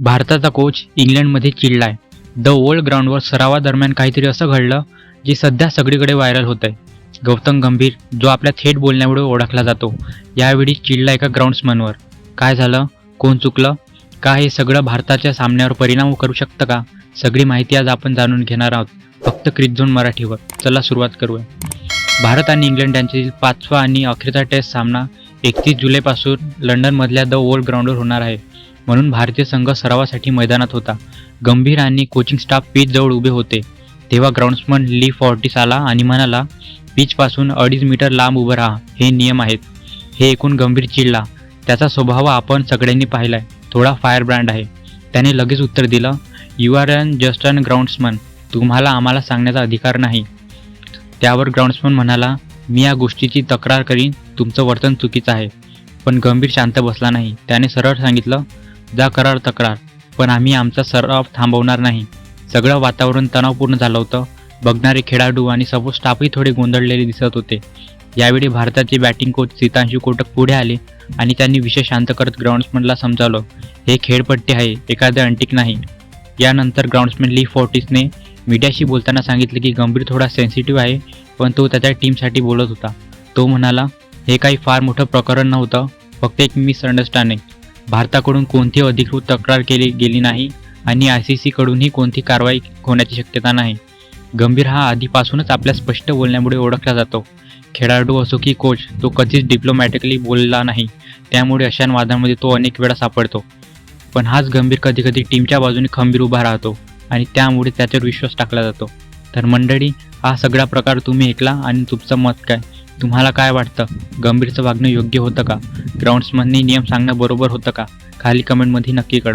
भारताचा कोच इंग्लंडमध्ये चिडलाय. The old ग्राउंडवर सरावादरम्यान काहीतरी असं घडलं जे सध्या सगळीकडे व्हायरल होत आहे गौतम गंभीर जो आपल्या थेट बोलण्यामुळे ओळखला जातो यावेळी चिडला एका ग्राउंड्समनवर काय झालं? कोण चुकलं? का हे सगळं भारताच्या सामन्यावर परिणाम करू शकतं का? सगळी माहिती आज आपण जाणून घेणार आहोत. फक्त क्रिक झोन मराठीवर. चला सुरुवात करूया. भारत आणि इंग्लंड यांच्यातील पाचवा आणि अखेरचा टेस्ट सामना एकतीस जुलैपासून लंडनमधल्या द ओल्ड ग्राउंडवर होणार आहे. म्हणून भारतीय संघ सरावासाठी मैदानात होता. गंभीर आणि कोचिंग स्टाफ पिचजवळ उभे होते. तेव्हा ग्राउंड्समन ली फॉर्टिस आला आणि म्हणाला पिचपासून अडीच मीटर लांब उभं राहा. हे नियम आहेत. हे ऐकून गंभीर चिडला. त्याचा स्वभाव आपण सगळ्यांनी पाहिलाय. थोडा फायर ब्रँड आहे. त्याने लगेच उत्तर दिलं you are an just an groundsman तुम्हाला आम्हाला सांगण्याचा अधिकार नाही. त्यावर ग्राउंड्समन म्हणाला मी या गोष्टीची तक्रार करीन. तुमचं वर्तन चुकीचं आहे. पण गंभीर शांत बसला नाही. त्याने सरळ सांगितलं जा करार तक्रार. पण आम्ही आमचा सराव थांबवणार नाही. सगळं वातावरण तणावपूर्ण झालं होतं. बघणारे खेळाडू आणि सपोज स्टाफही थोडे गोंधळलेले दिसत होते. यावेळी भारताचे बॅटिंग कोच सीतांशू कोटक पुढे आले आणि त्यांनी विषय शांत करत ग्राउंड्समनला समजावलं. हे खेळपट्टी आहे एखादं अंटिक नाही. यानंतर ग्राउंड्समन ली फोर्टिसने मीडियाशी बोलताना सांगितलं की गंभीर थोडा सेन्सिटिव्ह आहे पण तो त्याच्या टीमसाठी बोलत होता. तो म्हणाला हे काही फार मोठं प्रकरण नव्हतं फक्त एक मिसअंडरस्टँडिंग भारताकडून कोणतीही अधिकृत तक्रार केली गेली नाही आणि आय सी सीकडूनही कोणती कारवाई होण्याची शक्यता नाही. गंभीर हा आधीपासूनच आपल्या स्पष्ट बोलण्यामुळे ओळखला जातो. खेळाडू असो की कोच तो कधीच डिप्लोमॅटिकली बोलला नाही. त्यामुळे अशा वादांमध्ये तो अनेक वेळा सापडतो. पण हाच गंभीर कधी कधी टीमच्या बाजूने खंबीर उभा राहतो आणि त्यामुळे त्याच्यावर विश्वास टाकला जातो. तर मंडळी हा सगळा प्रकार तुम्ही ऐकला आणि तुमचं मत काय? तुम्हाला काय वाटतं? गंभीरचं वागणं योग्य होतं का? ग्राउंड्समधनी नियम सांगणं बरोबर होतं का? खाली कमेंटमध्ये नक्की कळव.